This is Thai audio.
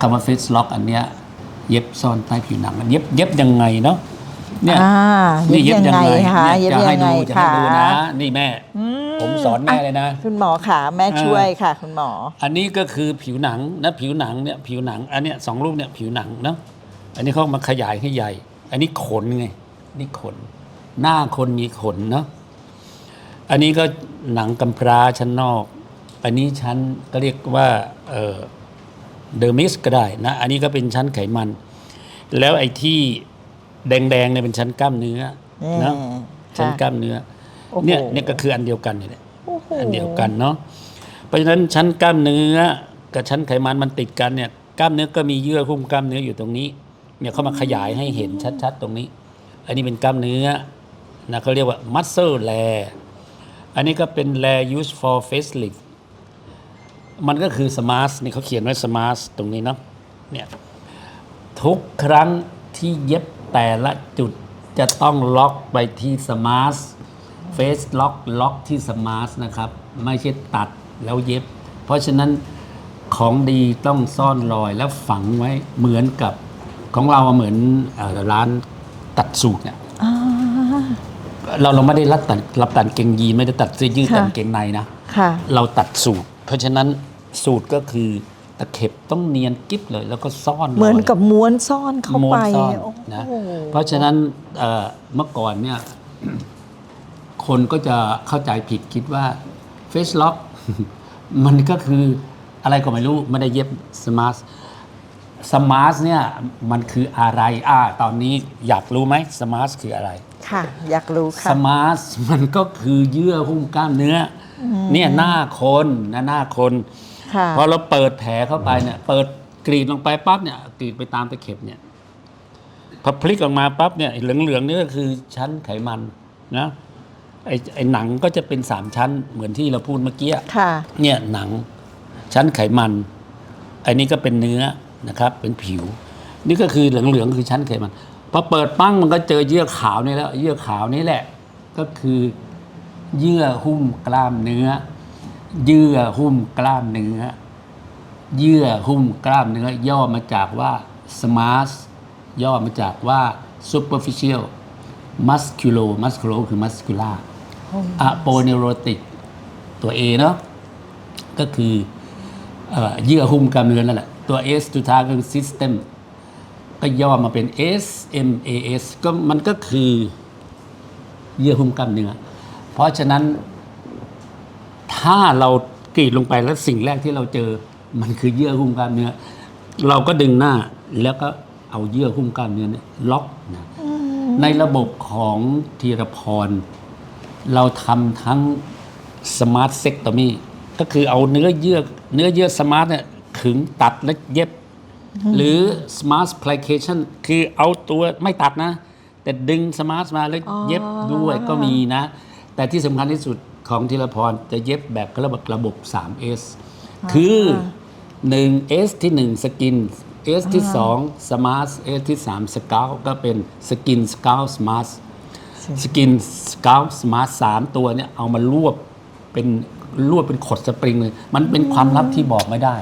คำว่าเฟสล็อกอันเนี้ยเย็บซ่อนใต้ผิวหนังมันเย็บเย็บยังไงเนาะเนี่ยอ่าเย็บยังไงคะนี่เย็บจะให้ยังไงดูจะให้คะดูนะ นี่แม่ผมสอนแม่เลยนะ คุณหมอขาแม่ช่วยค่ะ คุณหมอ อันนี้ก็คือผิวหนังนะผิวหนังเนี่ยผิวหนังอันเนี้ยสองรูปเนี่ยผิวหนังเนาะอันนี้เขามาขยายให้ใหญ่ อันนี้ขนไงนี่ขน หน้าคนมีขนเนาะอันนี้ก็หนังกำพร้าชั้นนอก อันนี้ชั้นก็เรียกว่าเออ เดอร์มิสก็ได้นะ อันนี้ก็เป็นชั้นไขมัน แล้วไอ้ที่แดงๆเนี่ยเป็นชั้นกล้ามเนื้อนะอืมชั้นค่ะกล้ามเนื้อ โอ้โหเนี่ยเนี่ยก็คืออันเดียวกันนี่แหละโอ้โหอันเดียวกันเนาะ เพราะฉะนั้นชั้นกล้ามเนื้อกับชั้นไขมันมันติดกันเนี่ยกล้ามเนื้อก็มีเยื่อหุ้มกล้ามเนื้ออยู่ตรงนี้ เนี่ยเขามาขยายให้เห็นชัดๆตรงนี้ อันนี้เป็นกล้ามเนื้อนะเขาเรียกว่า muscle layer อันนี้ก็เป็น layer used for facelift มันก็คือ smart นี่เขาเขียนไว้ smart ตรงนี้เนาะเนี่ยทุกครั้งที่เย็บแต่ละจุดจะต้องล็อกไปที่สมาร์ทเฟสล็อกล็อกที่สมาร์ทนะครับ ไม่ใช่ตัดแล้วเย็บ เพราะฉะนั้นของดีต้องซ่อนรอยแล้วฝังไว้เหมือนกับของเราอะเหมือนเอ่อร้านตัดสูตรเนี่ยอ่าเราเราไม่ได้รับตัดรับตัดเกงยีนไม่ได้ตัดเสื้อยืดค่ะตัดเกงในนะค่ะเราตัดสูตร เพราะฉะนั้นสูตรก็คือตะเข็บต้องเนียนกิ๊บเลย แล้วก็ซ่อนรยเหมือนกับม้วนซ่อนเข้าม้วไปนซ่อนโอ้นะโหเพราะฉะนั้นเอ่อเมื่อก่อนเนี่ยคนก็จะเข้าใจผิดคิดว่าเฟสล็อกมันก็คืออะไรก็ไม่รู้ไม่ได้เย็บสมาร์ทสมาร์ทเนี่ยมันคืออะไรอ่าตอนนี้อยากรู้ไหมสมาร์ทคืออะไร ค่ะ อยากรู้สค่ะมาร์ทมันก็คือเยื่อหุ้มกล้ามเนื้ออเนี่ยหน้าคนนะหน้าคนค่ะพอเราเปิดแผลเข้าไปเนี่ยเปิดกรีดลงไปปั๊บเนี่ยกรีดไปตามตะเข็บเนี่ยพอพลิกออกมาปั๊บเนี่ยเหลืองๆนี่ก็คือชั้นไขมันนะไอ้ไอ้หนังก็จะเป็นสามชั้นเหมือนที่เราพูดเมื่อกี้ค่ะ เนี่ยหนังชั้นไขมันอันนี้ก็เป็นเนื้อนะครับ เป็นผิว นี่ก็คือเหลืองๆคือชั้นไขมันพ อเปิดปั้งมันก็เจอเยื่อขาวนี่แล้ว เยื่อขาวนี่แหละ ก็คือเยื่อหุ้มกล้ามเนื้อ เยื่อหุ้มกล้ามเนื้อ เยื่อหุ้มกล้ามเนื้อย่อมาจากว่า smart ย่อมาจากว่า superficial musculo musculo คือ muscular aponeurotic ตัว A เนาะก็คือเอ่อเยื่อหุ้มกล้ามเนื้อนั่นแหละ ตัว S สุดท้ายก็คือ system ก็ย่อมาเป็น SMAS ก็มันก็คือเยื่อหุ้มกล้ามเนื้อ เพราะฉะนั้นถ้าเรากรีดลงไปแล้วสิ่งแรกที่เราเจอ มันคือเยื่อหุ้มกล้ามเนื้อ เราก็ดึงหน้าแล้วก็เอาเยื่อหุ้มกล้ามเนื้อเนี่ยล็อกนะในระบบของทีรพร เราทำทั้งสมาร์ทเซ็กต o มีก็คือเอาเนื้อเยื่อเนื้อเยื่อสมาร์ทเนี่ยขึงตัดและเย็บ หรือ smart plication คือเอาตัวไม่ตัดนะ แต่ดึงสมาร์ทมาแล้วเย็บด้วยก็มีนะ แต่ที่สำคัญที่สุดของธีรพรจะเย็บแบบระบบระบบ 3S คือ 1S ที่ 1 สกิน S ที่ 2 Smart S ที่ 3 Scout ก็เป็น Skin Scout Smart สกินสกาวสมาร์ทสามตัวเนี่ยเอามารวบเป็นรวบเป็นขดสปริงเลย มันเป็นความลับที่บอกไม่ได้